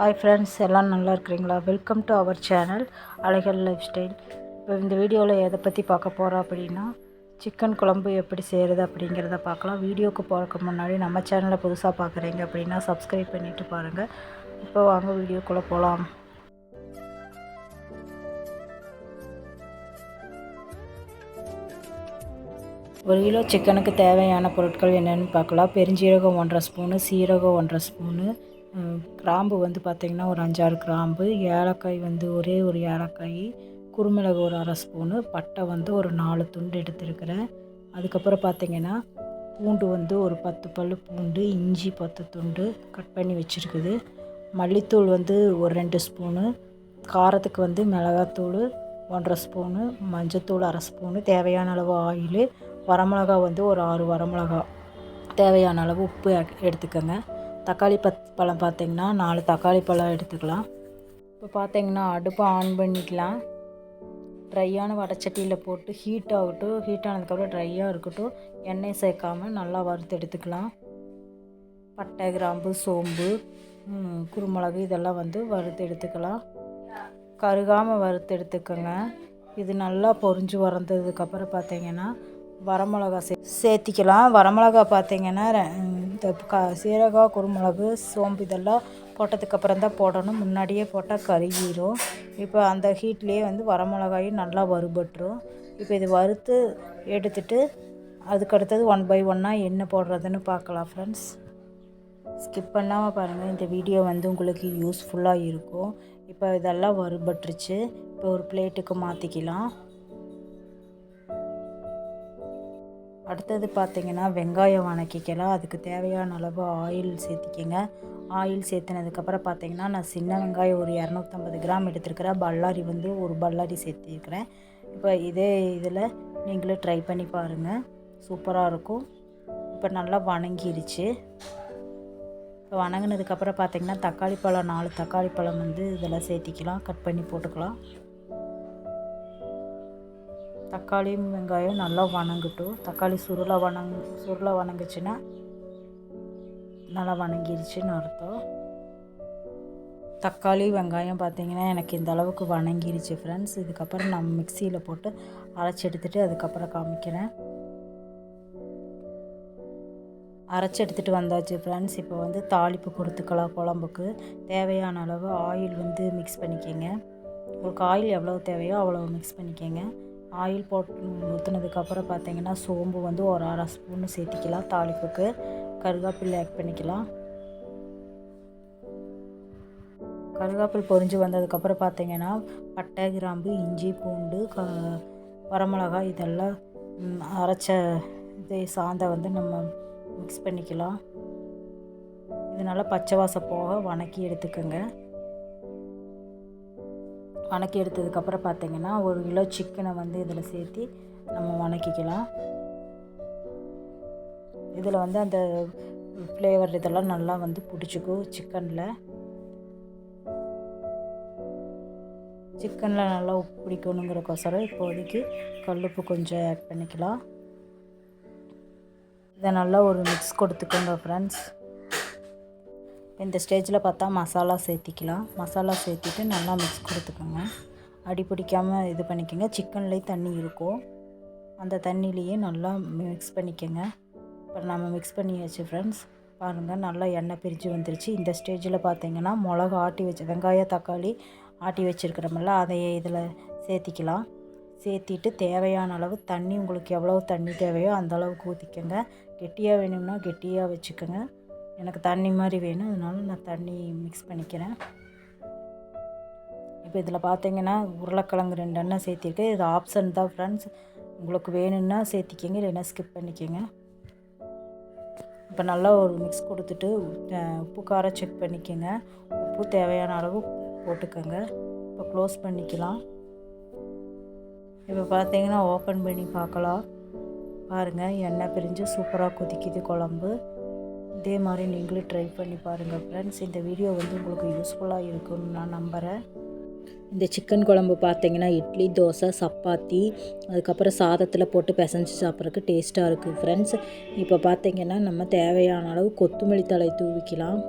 Hi friends எல்லாம் நல்லா இருக்கிறீங்களா? Welcome to our channel Alaigal life style இப்போ இந்த வீடியோவில் எதை பற்றி பார்க்க போகிறோம் அப்படின்னா சிக்கன் குழம்பு எப்படி செய்கிறது அப்படிங்கிறத பார்க்கலாம். வீடியோக்கு போகிறதுக்கு முன்னாடி நம்ம சேனலை புதுசாக பார்க்குறீங்க அப்படின்னா சப்ஸ்கிரைப் பண்ணிவிட்டு பாருங்கள் இப்போ வாங்க வீடியோக்குள்ளே போகலாம் ஒரு கிலோ சிக்கனுக்கு தேவையான பொருட்கள் என்னென்னு பார்க்கலாம். பெருஞ்சீரகம் ஒன்றரை ஸ்பூனு சீரகம் ஒன்றரை ஸ்பூனு கிராம்பு வந்து பார்த்திங்கன்னா ஒரு அஞ்சாறு கிராம்பு ஏலக்காய் வந்து ஒரே ஒரு ஏலக்காய் குருமிளகு ஒரு அரை ஸ்பூனு பட்டை வந்து ஒரு நாலு துண்டு எடுத்துருக்கிறேன். அதுக்கப்புறம் பார்த்திங்கன்னா பூண்டு வந்து ஒரு பத்து பல் பூண்டு இஞ்சி பத்து துண்டு கட் பண்ணி வச்சுருக்குது. மல்லித்தூள் வந்து ஒரு ரெண்டு ஸ்பூனு காரத்துக்கு வந்து மிளகாத்தூள் ஒன்றரை ஸ்பூனு மஞ்சத்தூள் அரை ஸ்பூனு தேவையான அளவு ஆயில் வரமிளகா வந்து ஒரு ஆறு வரமிளகா தேவையான அளவு உப்பு எடுத்துக்கோங்க. தக்காளி பத் பழம் பார்த்திங்கன்னா நாலு தக்காளி பழம் எடுத்துக்கலாம். இப்போ பார்த்தீங்கன்னா அடுப்பை ஆன் பண்ணிக்கலாம். ட்ரையான வடச்சட்டியில் போட்டு ஹீட் ஆகட்டும். ஹீட் ஆனதுக்கப்புறம் ட்ரையாக இருக்கட்டும். எண்ணெய் சேர்க்காமல் நல்லா வறுத்து எடுத்துக்கலாம். பட்டை கிராம்பு சோம்பு குருமிளகு இதெல்லாம் வந்து வறுத்து எடுத்துக்கலாம். கருகாமல் வறுத்து எடுத்துக்கோங்க. இது நல்லா பொரிஞ்சு வறந்ததுக்கப்புறம் பார்த்தீங்கன்னா வரமிளகா சே சேர்த்திக்கலாம். வரமிளகா பார்த்தீங்கன்னா க சீரகம் குருமிளகு சோம்பு இதெல்லாம் போட்டதுக்கப்புறம் தான் போடணும். முன்னாடியே போட்டால் கருகிரும். இப்போ அந்த ஹீட்லேயே வந்து வரமிளகாயும் நல்லா வறுபட்டுரும். இப்போ இது வறுத்து எடுத்துட்டு அதுக்கடுத்தது ஒன் பை ஒன்னாக என்ன போடுறதுன்னு பார்க்கலாம் ஃப்ரெண்ட்ஸ் ஸ்கிப் பண்ணாமல் பாருங்கள் இந்த வீடியோ வந்து உங்களுக்கு யூஸ்ஃபுல்லாக இருக்கும். இப்போ இதெல்லாம் வறுபட்டுருச்சு. இப்போ ஒரு பிளேட்டுக்கு மாற்றிக்கலாம் அடுத்தது பார்த்திங்கன்னா வெங்காயம் வணக்கிக்கலாம். அதுக்கு தேவையான அளவு ஆயில் சேர்த்திக்கங்க. ஆயில் சேர்த்துனதுக்கப்புறம் பார்த்தீங்கன்னா நான் சின்ன வெங்காயம் ஒரு இரநூத்தம்பது கிராம் எடுத்துருக்கிறேன். பல்லாரி வந்து ஒரு பல்லாரி சேர்த்திருக்கிறேன். இப்போ இதே இதில் நீங்களும் ட்ரை பண்ணி பாருங்கள் சூப்பராக இருக்கும். இப்போ நல்லா வணங்கிருச்சு. இப்போ வணங்கினதுக்கப்புறம் பார்த்தீங்கன்னா தக்காளி பழம் நாலு தக்காளி பழம் வந்து இதெல்லாம் சேர்த்திக்கலாம். கட் பண்ணி போட்டுக்கலாம். தக்காளியும் வெங்காயம் நல்லா வணங்கட்டும். தக்காளி சுருளை வணங் சுருளை வணங்குச்சுன்னா நல்லா வணங்கிருச்சுன்னு அர்த்தம். தக்காளி வெங்காயம் பார்த்தீங்கன்னா எனக்கு இந்த அளவுக்கு வணங்கிருச்சு ஃப்ரெண்ட்ஸ் இதுக்கப்புறம் நான் மிக்சியில் போட்டு அரைச்சி எடுத்துகிட்டு அதுக்கப்புறம் காமிக்கிறேன். அரைச்சி எடுத்துகிட்டு வந்தாச்சு ஃப்ரெண்ட்ஸ் இப்போ வந்து தாளிப்பு கொடுத்துக்கலாம் குழம்புக்கு. தேவையான அளவு ஆயில் வந்து மிக்ஸ் பண்ணிக்கோங்க. உங்களுக்கு ஆயில் எவ்வளோ தேவையோ அவ்வளோ மிக்ஸ் பண்ணிக்கோங்க. ஆயில் போட்டு ஊற்றுனதுக்கப்புறம் பார்த்தீங்கன்னா சோம்பு வந்து ஒரு அரை ஸ்பூன் சேர்த்திக்கலாம் தாளிப்புக்கு. கருகாப்பில் ஆட் பண்ணிக்கலாம். கருகாப்பில் பொறிஞ்சு வந்ததுக்கப்புறம் பார்த்தீங்கன்னா பட்டை கிராம்பு இஞ்சி பூண்டு க வரமிளகாய் இதெல்லாம் அரைச்ச இது சாந்தை வந்து நம்ம மிக்ஸ் பண்ணிக்கலாம். இதனால் பச்சை வாசம் போக வணக்கி எடுத்துக்கோங்க. வணக்கி எடுத்ததுக்கப்புறம் பார்த்தீங்கன்னா ஒரு கிலோ சிக்கனை வந்து இதில் சேர்த்து நம்ம வணக்கிக்கலாம். இதில் வந்து அந்த ஃப்ளேவர் இதெல்லாம் நல்லா வந்து பிடிச்சிக்கும் சிக்கனில். சிக்கனில் நல்லா உப்பு பிடிக்கணுங்கிறக்கோசரம் இப்போதைக்கு கல்லுப்பு கொஞ்சம் ஆட் பண்ணிக்கலாம். இதை நல்லா ஒரு மிக்ஸ் கொடுத்துக்கோங்க ஃப்ரெண்ட்ஸ் இந்த ஸ்டேஜில் பார்த்தா மசாலா சேர்த்திக்கலாம். மசாலா சேர்த்திட்டு நல்லா மிக்ஸ் கொடுத்துக்கோங்க. அடி பிடிக்காமல் இது பண்ணிக்கோங்க. சிக்கன்லேயே தண்ணி இருக்கும். அந்த தண்ணியிலையே நல்லா மிக்ஸ் பண்ணிக்கோங்க. இப்போ நம்ம மிக்ஸ் பண்ணியாச்சு ஃப்ரெண்ட்ஸ் பாருங்கள் நல்லா எண்ணெய் பிரிஞ்சு வந்துருச்சு. இந்த ஸ்டேஜில் பார்த்தீங்கன்னா மிளகு ஆட்டி வச்சு வெங்காயம் தக்காளி ஆட்டி வச்சுருக்கிறோமில்ல அதையே இதில் சேர்த்திக்கலாம். சேர்த்திட்டு தேவையான அளவு தண்ணி உங்களுக்கு எவ்வளோ தண்ணி தேவையோ அந்த அளவுக்கு ஊற்றிக்கோங்க கெட்டியாக வேணும்னா கெட்டியாக வச்சுக்கோங்க. எனக்கு தண்ணி மாதிரி வேணும் அதனால நான் தண்ணி மிக்ஸ் பண்ணிக்கிறேன். இப்போ இதில் பார்த்தீங்கன்னா உருளைக்கிழங்கு ரெண்டு எண்ணெய் சேர்த்திருக்கேன் இது ஆப்ஷன் தான் ஃப்ரெண்ட்ஸ் உங்களுக்கு வேணும்னா சேர்த்திக்கிங்க இல்லைன்னா ஸ்கிப் பண்ணிக்கோங்க. இப்போ நல்லா ஒரு மிக்ஸ் கொடுத்துட்டு உப்பு காரம் செக் பண்ணிக்கோங்க. உப்பு தேவையான அளவு போட்டுக்கோங்க. இப்போ க்ளோஸ் பண்ணிக்கலாம். இப்போ பார்த்தீங்கன்னா ஓப்பன் பண்ணி பார்க்கலாம். பாருங்கள் எண்ணெய் பிரிஞ்சு சூப்பராக கொதிக்குது குழம்பு. இதே மாதிரி நீங்களும் ட்ரை பண்ணி பாருங்கள் ஃப்ரெண்ட்ஸ் இந்த வீடியோ வந்து உங்களுக்கு யூஸ்ஃபுல்லாக இருக்கும்னு நான் நம்புகிறேன் இந்த சிக்கன் குழம்பு பார்த்தீங்கன்னா இட்லி தோசை சப்பாத்தி அதுக்கப்புறம் சாதத்தில் போட்டு பிசைஞ்சு சாப்பிட்றதுக்கு டேஸ்ட்டாக இருக்குது ஃப்ரெண்ட்ஸ் இப்போ பார்த்தீங்கன்னா நம்ம தேவையான அளவு கொத்தமல்லி தழை தூவிக்கலாம்.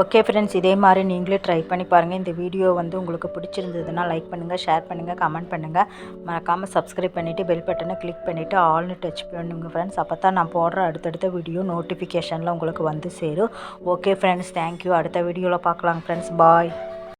ஓகே ஃப்ரெண்ட்ஸ் இதே மாதிரி நீங்களே ட்ரை பண்ணி பாருங்கள் இந்த வீடியோ வந்து உங்களுக்கு பிடிச்சிருந்ததுன்னா லைக் பண்ணுங்கள் ஷேர் பண்ணுங்கள் கமெண்ட் பண்ணுங்கள் மறக்காமல் சப்ஸ்கிரைப் பண்ணிவிட்டு பெல் பட்டனை கிளிக் பண்ணிவிட்டு ஆல்னு டச் பண்ணுங்கள் ஃப்ரெண்ட்ஸ் அப்போ தான் நான் போடுற அடுத்தடுத்த வீடியோ நோட்டிஃபிகேஷனில் உங்களுக்கு வந்து சேரும். ஓகே ஃப்ரெண்ட்ஸ் தேங்க்யூ அடுத்த வீடியோவில் பார்க்கலாம் ஃப்ரெண்ட்ஸ் பாய்